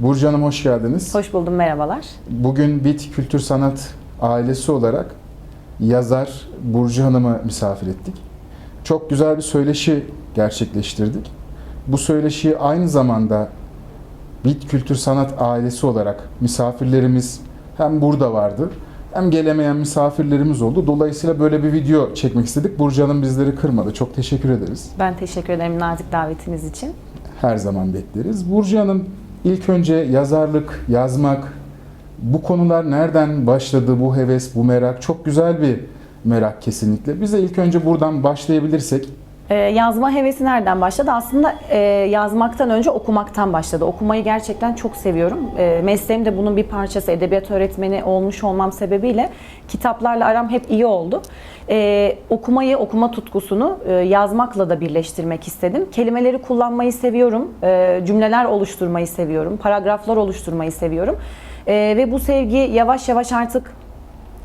Burcu Hanım hoş geldiniz. Hoş buldum, merhabalar. Bugün Bit Kültür Sanat ailesi olarak yazar Burcu Hanım'ı misafir ettik. Çok güzel bir söyleşi gerçekleştirdik. Bu söyleşiyi aynı zamanda Bit Kültür Sanat ailesi olarak misafirlerimiz hem burada vardı hem gelemeyen misafirlerimiz oldu. Dolayısıyla böyle bir video çekmek istedik. Burcu Hanım bizleri kırmadı. Çok teşekkür ederiz. Ben teşekkür ederim nazik davetiniz için. her zaman bekleriz. Burcu Hanım ilk önce yazarlık, yazmak, bu konular nereden başladı, bu heves, bu merak? Çok güzel bir merak kesinlikle. Bize ilk önce buradan başlayabilirsek. Ee, yazma hevesi nereden başladı? Aslında e, yazmaktan önce okumaktan başladı. Okumayı gerçekten çok seviyorum. E, mesleğim de bunun bir parçası. Edebiyat öğretmeni olmuş olmam sebebiyle kitaplarla aram hep iyi oldu. E, okumayı, okuma tutkusunu e, yazmakla da birleştirmek istedim. Kelimeleri kullanmayı seviyorum. Cümleler oluşturmayı seviyorum. Paragraflar oluşturmayı seviyorum. Ve bu sevgi yavaş yavaş artık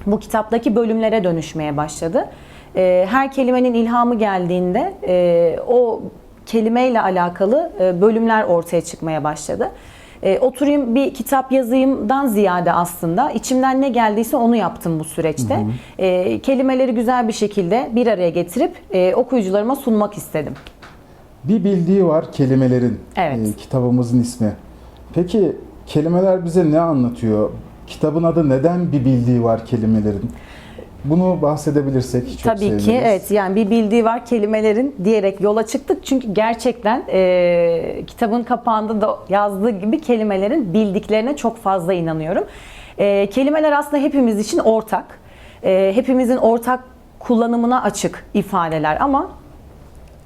bu kitaptaki bölümlere dönüşmeye başladı. Ee, Her kelimenin ilhamı geldiğinde e, o kelimeyle alakalı e, bölümler ortaya çıkmaya başladı. E, Oturayım bir kitap yazayımdan ziyade aslında içimden ne geldiyse onu yaptım bu süreçte. E, Kelimeleri güzel bir şekilde bir araya getirip e, okuyucularıma sunmak istedim. Bir bildiği var kelimelerin. Evet. e, kitabımızın ismi. Peki kelimeler bize ne anlatıyor? Kitabın adı neden bir bildiği var kelimelerin? Bunu bahsedebilirsek çok Tabii seviniriz. ki evet yani bir bildiği var kelimelerin diyerek yola çıktık. Çünkü gerçekten e, kitabın kapağında da yazdığı gibi kelimelerin bildiklerine çok fazla inanıyorum. E, kelimeler aslında hepimiz için ortak. E, hepimizin ortak kullanımına açık ifadeler ama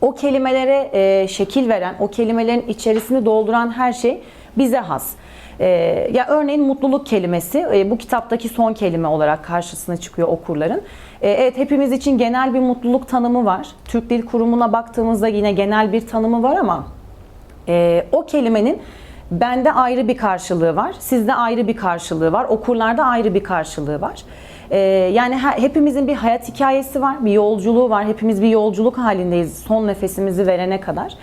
o kelimelere e, şekil veren, o kelimelerin içerisini dolduran her şey bize has. E, ya örneğin mutluluk kelimesi e, bu kitaptaki son kelime olarak karşısına çıkıyor okurların. E, evet hepimiz için genel bir mutluluk tanımı var. Türk Dil Kurumu'na baktığımızda yine genel bir tanımı var ama e, o kelimenin bende ayrı bir karşılığı var, sizde ayrı bir karşılığı var, okurlarda ayrı bir karşılığı var. E, yani he- hepimizin bir hayat hikayesi var, bir yolculuğu var. Hepimiz bir yolculuk halindeyiz son nefesimizi verene kadar.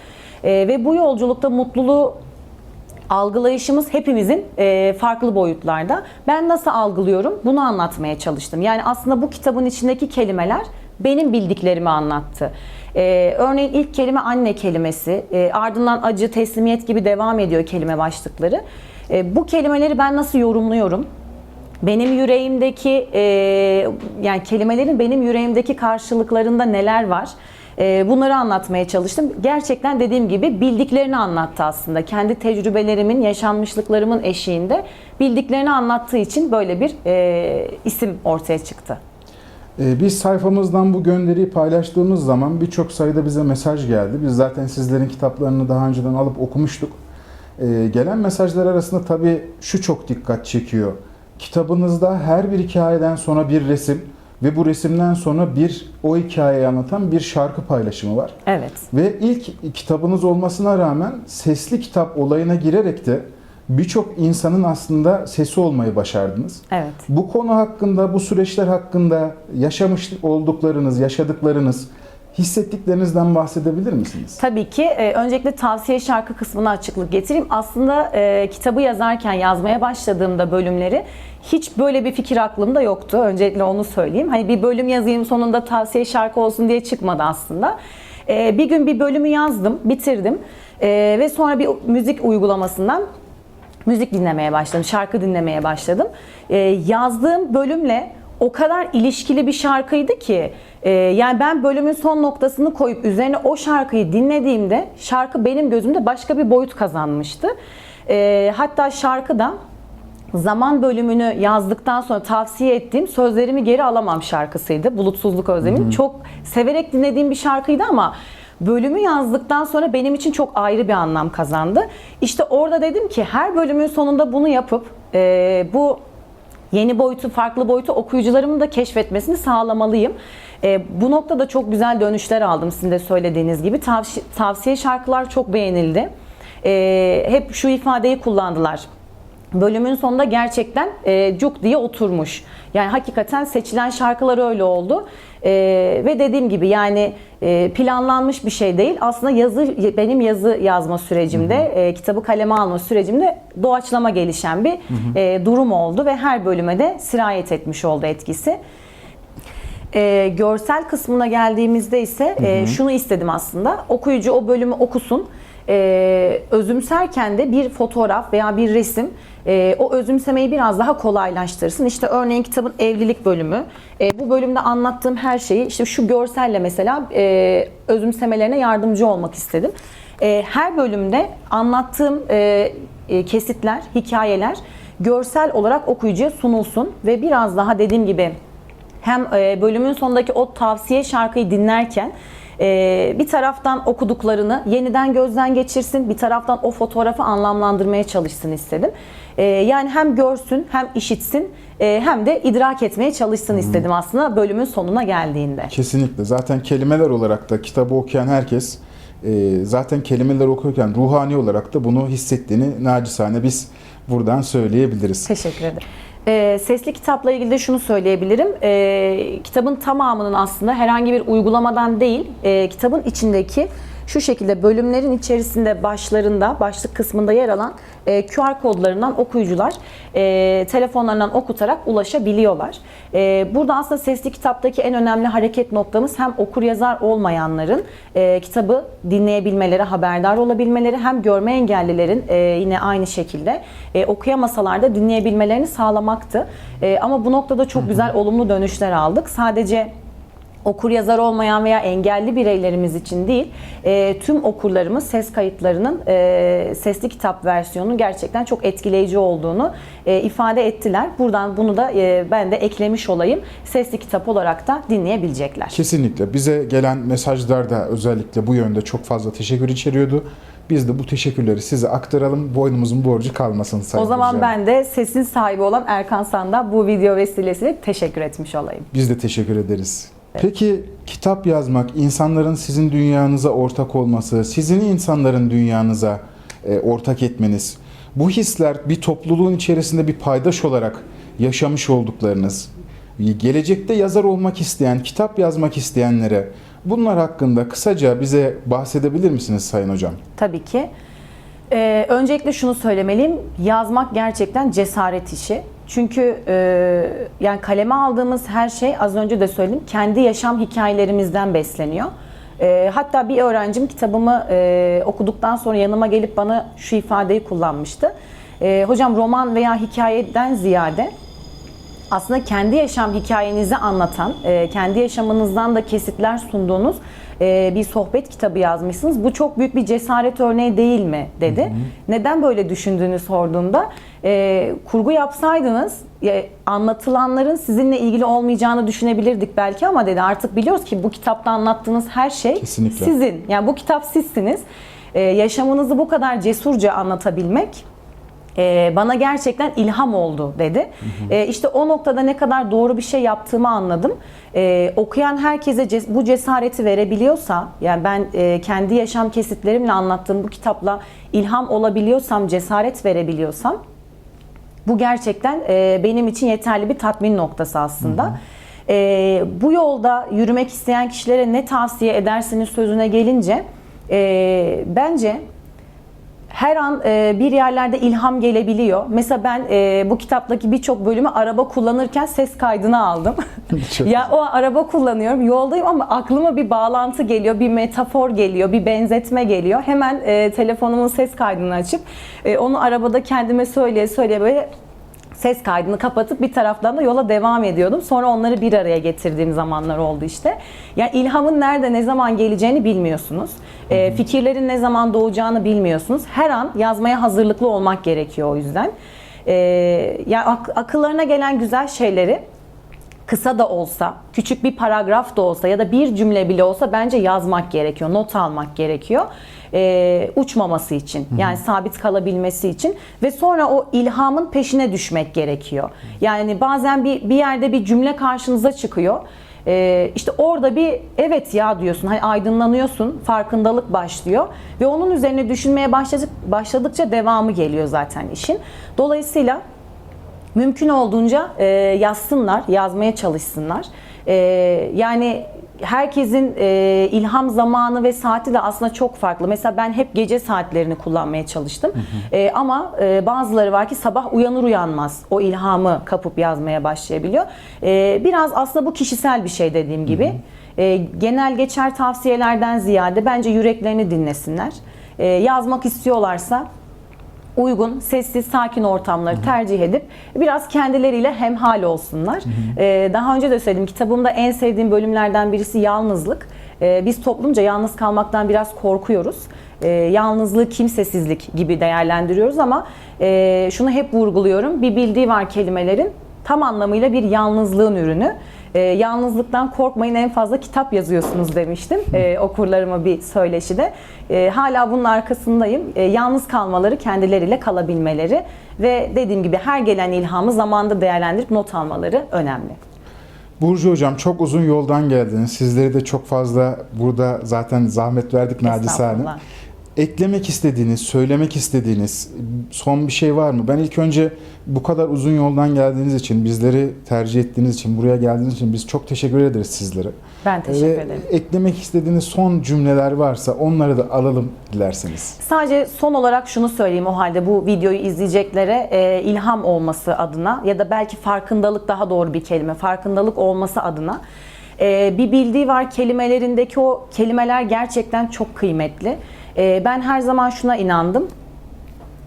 Ve bu yolculukta mutluluğu algılayışımız hepimizin e, farklı boyutlarda. Ben nasıl algılıyorum bunu anlatmaya çalıştım. Yani aslında bu kitabın içindeki kelimeler benim bildiklerimi anlattı. E, örneğin ilk kelime anne kelimesi, e, ardından acı, teslimiyet gibi devam ediyor kelime başlıkları. E, bu kelimeleri ben nasıl yorumluyorum? Benim yüreğimdeki e, yani kelimelerin benim yüreğimdeki karşılıklarında neler var? E, bunları anlatmaya çalıştım. Gerçekten dediğim gibi bildiklerini anlattı aslında. Kendi tecrübelerimin, yaşanmışlıklarımın eşiğinde bildiklerini anlattığı için böyle bir e, isim ortaya çıktı. Ee, Biz sayfamızdan bu gönderiyi paylaştığımız zaman birçok sayıda bize mesaj geldi. Biz zaten sizlerin kitaplarını daha önceden alıp okumuştuk. Ee, Gelen mesajlar arasında tabii şu çok dikkat çekiyor. Kitabınızda her bir hikayeden sonra bir resim ve bu resimden sonra bir o hikayeyi anlatan bir şarkı paylaşımı var. Evet. Ve ilk kitabınız olmasına rağmen sesli kitap olayına girerek de birçok insanın aslında sesi olmayı başardınız. Evet. Bu konu hakkında, bu süreçler hakkında yaşamış olduklarınız, yaşadıklarınız, hissettiklerinizden bahsedebilir misiniz? Tabii ki. E, öncelikle tavsiye şarkı kısmına açıklık getireyim. Aslında e, kitabı yazarken, yazmaya başladığımda bölümleri hiç böyle bir fikir aklımda yoktu. Öncelikle onu söyleyeyim. Hani bir bölüm yazayım sonunda tavsiye şarkı olsun diye çıkmadı aslında. E, bir gün bir bölümü yazdım, bitirdim. E, ve sonra bir müzik uygulamasından müzik dinlemeye başladım, şarkı dinlemeye başladım. Ee, yazdığım bölümle o kadar ilişkili bir şarkıydı ki e, yani ben bölümün son noktasını koyup üzerine o şarkıyı dinlediğimde şarkı benim gözümde başka bir boyut kazanmıştı. Ee, hatta şarkıda zaman bölümünü yazdıktan sonra tavsiye ettiğim Sözlerimi Geri Alamam şarkısıydı. Bulutsuzluk Özlem'in. Çok severek dinlediğim bir şarkıydı ama bölümü yazdıktan sonra benim için çok ayrı bir anlam kazandı. İşte orada dedim ki her bölümün sonunda bunu yapıp e, bu yeni boyutu, farklı boyutu okuyucularımın da keşfetmesini sağlamalıyım. E, bu noktada çok güzel dönüşler aldım sizin de söylediğiniz gibi. Tavsi- tavsiye şarkılar çok beğenildi. E, hep şu ifadeyi kullandılar. bölümün sonunda gerçekten e, cuk diye oturmuş. Yani hakikaten seçilen şarkılar öyle oldu. E, ve dediğim gibi yani planlanmış bir şey değil. Aslında yazı benim yazı yazma sürecimde, e, kitabı kaleme alma sürecimde doğaçlama gelişen bir e, durum oldu ve her bölüme de sirayet etmiş oldu etkisi. E, görsel kısmına geldiğimizde ise e, şunu istedim aslında. Okuyucu o bölümü okusun. E, özümserken de bir fotoğraf veya bir resim e, o özümsemeyi biraz daha kolaylaştırsın. İşte örneğin kitabın evlilik bölümü. E, bu bölümde anlattığım her şeyi işte şu görselle mesela e, özümsemelerine yardımcı olmak istedim. E, her bölümde anlattığım e, e, kesitler, hikayeler görsel olarak okuyucuya sunulsun ve biraz daha dediğim gibi hem e, bölümün sonundaki o tavsiye şarkıyı dinlerken e, bir taraftan okuduklarını yeniden gözden geçirsin, bir taraftan o fotoğrafı anlamlandırmaya çalışsın istedim. E, Yani hem görsün, hem işitsin, e, hem de idrak etmeye çalışsın istedim aslında bölümün sonuna geldiğinde. Kesinlikle. Zaten kelimeler olarak da kitabı okuyan herkes e, zaten kelimeler okurken ruhani olarak da bunu hissettiğini nacizane biz buradan söyleyebiliriz. Teşekkür ederim. Ee, sesli kitapla ilgili de şunu söyleyebilirim. Ee, kitabın tamamının aslında herhangi bir uygulamadan değil, e, kitabın içindeki şu şekilde bölümlerin içerisinde başlarında, başlık kısmında yer alan e, QR kodlarından okuyucular e, telefonlarından okutarak ulaşabiliyorlar. E, burada aslında sesli kitaptaki en önemli hareket noktamız hem okur yazar olmayanların e, kitabı dinleyebilmeleri, haberdar olabilmeleri hem görme engellilerin e, yine aynı şekilde e, okuyamasalar da dinleyebilmelerini sağlamaktı. E, ama bu noktada çok güzel olumlu dönüşler aldık. Sadece okur yazar olmayan veya engelli bireylerimiz için değil, e, tüm okurlarımız ses kayıtlarının e, sesli kitap versiyonunun gerçekten çok etkileyici olduğunu e, ifade ettiler. Buradan bunu da e, ben de eklemiş olayım. Sesli kitap olarak da dinleyebilecekler. Kesinlikle. Bize gelen mesajlar da özellikle bu yönde çok fazla teşekkür içeriyordu. Biz de bu teşekkürleri size aktaralım. Boynumuzun borcu kalmasın Sayın O zaman ben de sesin sahibi olan Erkan San'da bu video vesilesiyle teşekkür etmiş olayım. Biz de teşekkür ederiz. Peki kitap yazmak, insanların sizin dünyanıza ortak olması, sizin insanların dünyanıza e, ortak etmeniz, bu hisler bir topluluğun içerisinde bir paydaş olarak yaşamış olduklarınız, gelecekte yazar olmak isteyen, kitap yazmak isteyenlere bunlar hakkında kısaca bize bahsedebilir misiniz Sayın Hocam? Tabii ki. Ee, öncelikle şunu söylemeliyim. Yazmak gerçekten cesaret işi. Çünkü e, yani kaleme aldığımız her şey az önce de söyledim kendi yaşam hikayelerimizden besleniyor. E, hatta bir öğrencim kitabımı e, okuduktan sonra yanıma gelip bana şu ifadeyi kullanmıştı. E, hocam roman veya hikayeden ziyade aslında kendi yaşam hikayenizi anlatan, e, kendi yaşamınızdan da kesitler sunduğunuz e, bir sohbet kitabı yazmışsınız. Bu çok büyük bir cesaret örneği değil mi dedi. Neden böyle düşündüğünü sorduğumda e, kurgu yapsaydınız anlatılanların sizinle ilgili olmayacağını düşünebilirdik belki ama dedi artık biliyoruz ki bu kitapta anlattığınız her şey Kesinlikle. sizin. Yani bu kitap sizsiniz. E, yaşamınızı bu kadar cesurca anlatabilmek e, bana gerçekten ilham oldu dedi. E, işte o noktada ne kadar doğru bir şey yaptığımı anladım. E, okuyan herkese ces- bu cesareti verebiliyorsa, yani ben e, kendi yaşam kesitlerimle anlattığım bu kitapla ilham olabiliyorsam, cesaret verebiliyorsam, bu gerçekten e, benim için yeterli bir tatmin noktası aslında. E, bu yolda yürümek isteyen kişilere ne tavsiye edersiniz sözüne gelince, e, bence her an e, bir yerlerde ilham gelebiliyor. Mesela ben e, bu kitaptaki birçok bölümü araba kullanırken ses kaydını aldım. Ya o araba kullanıyorum, yoldayım ama aklıma bir bağlantı geliyor, bir metafor geliyor, bir benzetme geliyor. Hemen e, telefonumun ses kaydını açıp e, onu arabada kendime söyleye söyleye böyle ses kaydını kapatıp bir taraftan da yola devam ediyordum. Sonra onları bir araya getirdiğim zamanlar oldu işte. Yani ilhamın nerede ne zaman geleceğini bilmiyorsunuz. Ee, fikirlerin ne zaman doğacağını bilmiyorsunuz. Her an yazmaya hazırlıklı olmak gerekiyor o yüzden. Ee, yani ak- akıllarına gelen güzel şeyleri kısa da olsa, küçük bir paragraf da olsa ya da bir cümle bile olsa bence yazmak gerekiyor, not almak gerekiyor. Ee, uçmaması için, yani sabit kalabilmesi için ve sonra o ilhamın peşine düşmek gerekiyor. Yani bazen bir bir yerde bir cümle karşınıza çıkıyor. Ee, işte orada bir evet ya diyorsun, hani aydınlanıyorsun, farkındalık başlıyor ve onun üzerine düşünmeye başladık, başladıkça devamı geliyor zaten işin. Dolayısıyla mümkün olduğunca e, yazsınlar, yazmaya çalışsınlar. E, yani herkesin e, ilham zamanı ve saati de aslında çok farklı. Mesela ben hep gece saatlerini kullanmaya çalıştım. E, ama e, bazıları var ki sabah uyanır uyanmaz o ilhamı kapıp yazmaya başlayabiliyor. E, biraz aslında bu kişisel bir şey dediğim gibi. E, genel geçer tavsiyelerden ziyade bence yüreklerini dinlesinler. E, yazmak istiyorlarsa uygun, sessiz, sakin ortamları tercih edip biraz kendileriyle hemhal olsunlar. Ee, daha önce de söyledim kitabımda en sevdiğim bölümlerden birisi yalnızlık. Ee, biz toplumca yalnız kalmaktan biraz korkuyoruz. Ee, yalnızlığı kimsesizlik gibi değerlendiriyoruz ama e, şunu hep vurguluyorum. Bir bildiği var kelimelerin tam anlamıyla bir yalnızlığın ürünü. Ee, yalnızlıktan korkmayın en fazla kitap yazıyorsunuz demiştim ee, okurlarıma bir söyleşide. Ee, hala bunun arkasındayım. Ee, yalnız kalmaları, kendileriyle kalabilmeleri ve dediğim gibi her gelen ilhamı zamanda değerlendirip not almaları önemli. Burcu Hocam çok uzun yoldan geldiniz. Sizleri de çok fazla burada zaten zahmet verdik nacizane. Eklemek istediğiniz, söylemek istediğiniz son bir şey var mı? Ben ilk önce bu kadar uzun yoldan geldiğiniz için, bizleri tercih ettiğiniz için, buraya geldiğiniz için biz çok teşekkür ederiz sizlere. Ben teşekkür Ve ederim. eklemek istediğiniz son cümleler varsa onları da alalım dilerseniz. Sadece son olarak şunu söyleyeyim o halde bu videoyu izleyeceklere e, ilham olması adına ya da belki farkındalık daha doğru bir kelime, farkındalık olması adına e, bir bildiği var kelimelerindeki o kelimeler gerçekten çok kıymetli. E, ben her zaman şuna inandım.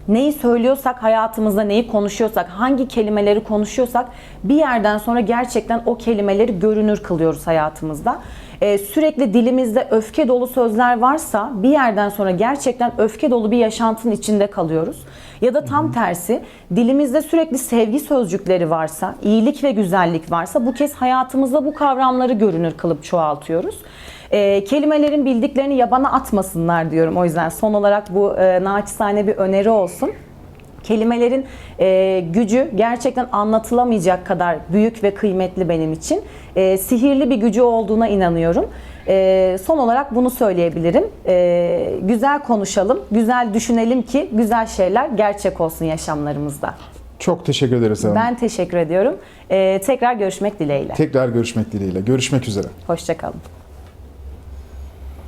Neyi söylüyorsak hayatımızda neyi konuşuyorsak hangi kelimeleri konuşuyorsak bir yerden sonra gerçekten o kelimeleri görünür kılıyoruz hayatımızda. Ee, sürekli dilimizde öfke dolu sözler varsa bir yerden sonra gerçekten öfke dolu bir yaşantının içinde kalıyoruz. Ya da tam tersi dilimizde sürekli sevgi sözcükleri varsa, iyilik ve güzellik varsa bu kez hayatımızda bu kavramları görünür kılıp çoğaltıyoruz. Ee, kelimelerin bildiklerini yabana atmasınlar diyorum. O yüzden son olarak bu e, naçizane bir öneri olsun. Kelimelerin e, gücü gerçekten anlatılamayacak kadar büyük ve kıymetli benim için. E, sihirli bir gücü olduğuna inanıyorum. E, son olarak bunu söyleyebilirim. E, güzel konuşalım, güzel düşünelim ki güzel şeyler gerçek olsun yaşamlarımızda. Çok teşekkür ederiz hanım. Ben teşekkür ediyorum. E, tekrar görüşmek dileğiyle. Tekrar görüşmek dileğiyle. Görüşmek üzere. Hoşçakalın.